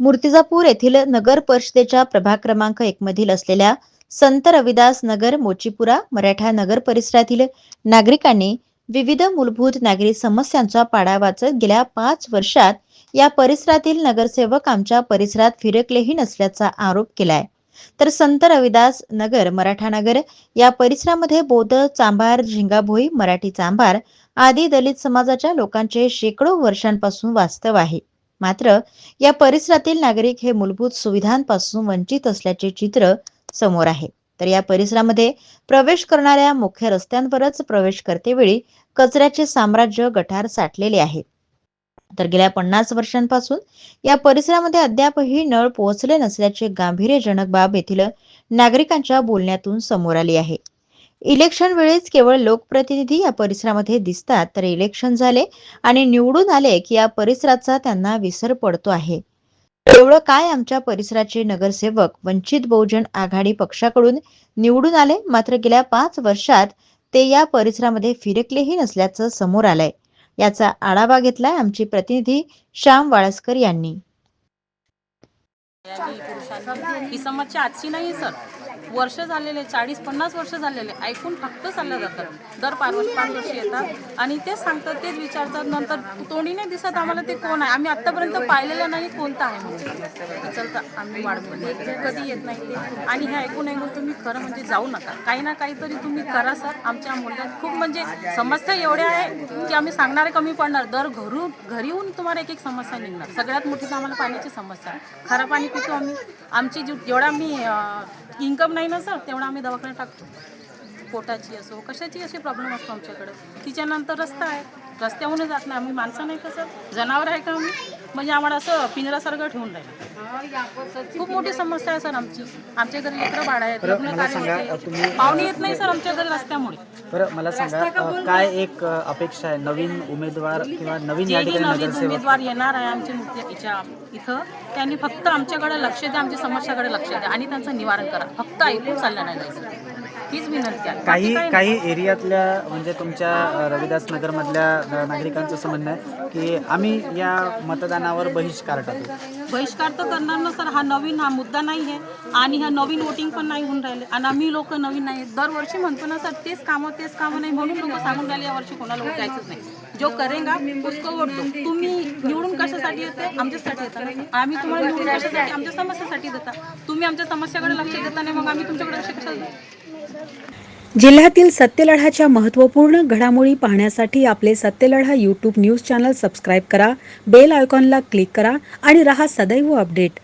मूर्तिजापूर येथील नगर परिषदेच्या प्रभाग क्रमांक एक मधील असलेल्या संत रविदास नगर मोचीपुरा मराठा नगर परिसरातील नागरिकांनी विविध मूलभूत नागरी समस्यांचा पाडा वाचत गेल्या पाच वर्षात या परिसरातील नगरसेवक आमच्या परिसरात फिरकलेही नसल्याचा आरोप केलाय. तर संत रविदास नगर मराठा नगर या परिसरामध्ये बौद्ध चांभार झिंगाभोई मराठी चांभार आदी दलित समाजाच्या लोकांचे शेकडो वर्षांपासून वास्तव आहे. मात्र या परिसरातील नागरिक हे मूलभूत सुविधांपासून वंचित असल्याचे चित्र समोर आहे. तर या परिसरामध्ये प्रवेश करणाऱ्या मुख्य रस्त्यांवरच प्रवेश करतेवेळी कचऱ्याचे साम्राज्य गटार साठलेले आहे. तर गेल्या पन्नास वर्षांपासून या परिसरामध्ये अद्यापही नळ पोहोचले नसल्याचे गांभीर्यजनक बाब येथील नागरिकांच्या बोलण्यातून समोर आली आहे. इलेक्शन वेळेस केवळ लोकप्रतिनिधी या परिसरामध्ये दिसतात तर इलेक्शन झाले आणि निवडून आले की या परिसराचा त्यांना विसर पडतो आहे. एवढं काय आमच्या परिसराचे नगरसेवक वंचित बहुजन आघाडी पक्षाकडून निवडून आले? मात्र गेल्या पाच वर्षात ते या परिसरामध्ये फिरकलेही नसल्याचं समोर आलंय. याचा आढावा घेतलाय आमची प्रतिनिधी श्याम वाळस्कर यांनी. ही समस्या आजची नाही सर. वर्ष झालेले चाळीस पन्नास वर्ष झालेले ऐकून फक्त चालल्या जातं दर पाच वर्ष पाच वर्ष येतात. आणि तेच सांगतात तेच विचारतात. नंतर तोंडी नाही दिसत आम्हाला ते कोण आहे? आम्ही आतापर्यंत पाहिलेलं नाही कोणतं आहे म्हणून. चलता आम्ही वाढवून कधी येत नाही ते. आणि हे ऐकून ऐकून तुम्ही खरं म्हणजे जाऊ नका. काही ना काहीतरी तुम्ही करा सर. आमच्या मूल्यात खूप म्हणजे समस्या एवढ्या आहे की आम्ही सांगणारे कमी पडणार. दर घरून घरी येऊन तुम्हाला एक एक समस्या निघणार. सगळ्यात मोठी तर आम्हाला पाण्याची समस्या आहे. खरं पाणी पितो आम्ही. आमची जी जेवढा मी इन्कम नाही ना सर तेवढा आम्ही दवाखान्यात टाकतो. पोटाची असो कशाची असे प्रॉब्लेम असतो आमच्याकडे. तिच्यानंतर रस्ता आहे. रस्त्याहूनच जात नाही. आम्ही माणसं नाही कसं जनावर आहे का आम्ही? म्हणजे आम्हाला असं पिंजरासारखं ठेवून राहिलं. खूप मोठी समस्या आहे सर आमची. आमच्या घरी लेकरं बाळ आहेत. लग्न कार्य होते. पाहुणे येत नाही सर आमच्या घरी रस्त्यामुळे. बरं मला सांगा अ, काय एक अ, अपेक्षा आहे? नवीन उमेदवार किंवा नवीन या जेही ठिकाणी नवीन नगरसेवक? उमेदवार येणार आहे आमच्या मुख्य याच्या इथं त्यांनी फक्त आमच्याकडे लक्ष द्या आमच्या समस्याकडे लक्ष द्या आणि त्यांचं निवारण करा. फक्त ऐकून चाललं नाही जायचं. हीच विनंती आहे काही काही एरियातल्या म्हणजे तुमच्या रविदास नगरमधल्या नागरिकांचं असं म्हणणं आहे की आम्ही या मतदानावर बहिष्कार टाकू. बहिष्कार तर करणार ना सर. हा नवीन हा मुद्दा नाही आहे. आणि हा नवीन वोटिंग पण नाही होऊन राहिले. आणि आम्ही लोक नवीन नाही. दरवर्षी म्हणतो ना सर तेच कामं तेच कामं नाही. म्हणून लोक सांगून राहिले यावर्षी कोणाला वोट द्यायचंच नाही. जो करेगा उसको वोट दो। तुम्ही निवडून कशासाठी येते? आमच्यासाठी येता आम्ही तुम्हाला निवडून कशासाठी आमच्या समस्यासाठी देता. तुम्ही आमच्या समस्याकडे लक्ष देता नाही मग आम्ही तुमच्याकडे लक्ष कशाला जिल्ह्यातील सत्यलढाच्या महत्त्वपूर्ण घडामोडी पाहण्यासाठी आपले Satyaladha YouTube news channel subscribe करा बेल आयकॉनला क्लिक करा आणि रहा सदैव अपडेट.